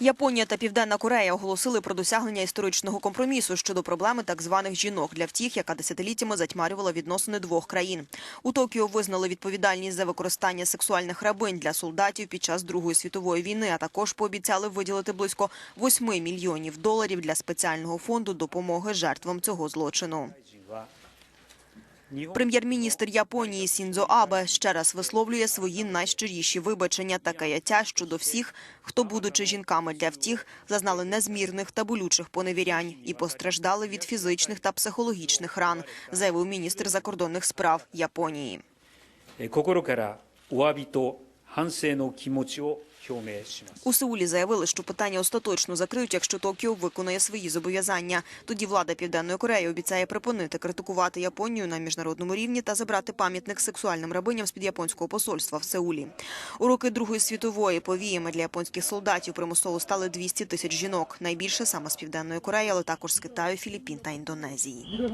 Японія та Південна Корея оголосили про досягнення історичного компромісу щодо проблеми так званих жінок для втіх, яка десятиліттями затьмарювала відносини двох країн. У Токіо визнали відповідальність за використання сексуальних рабинь для солдатів під час Другої світової війни, а також пообіцяли виділити близько 8 мільйонів доларів для спеціального фонду допомоги жертвам цього злочину. Прем'єр-міністр Японії Сінзо Абе ще раз висловлює свої найщиріші вибачення та каяття щодо всіх, хто, будучи жінками для втіх, зазнали незмірних та болючих поневірянь і постраждали від фізичних та психологічних ран, заявив міністр закордонних справ Японії. えー心からお詫びと Сеулі заявили, що питання остаточно закриють, якщо Токіо виконує свої зобов'язання. Тоді влада південної Кореї обіцяє припинити критикувати Японію на міжнародному рівні та забрати пам'ятник сексуальним рабиням з під японського посольства в Сеулі. У роки Другої світової повіями для японських солдатів примусово стали 200 тисяч жінок. Найбільше саме з південної Кореї, але також з Китаю, Філіппін та Індонезії.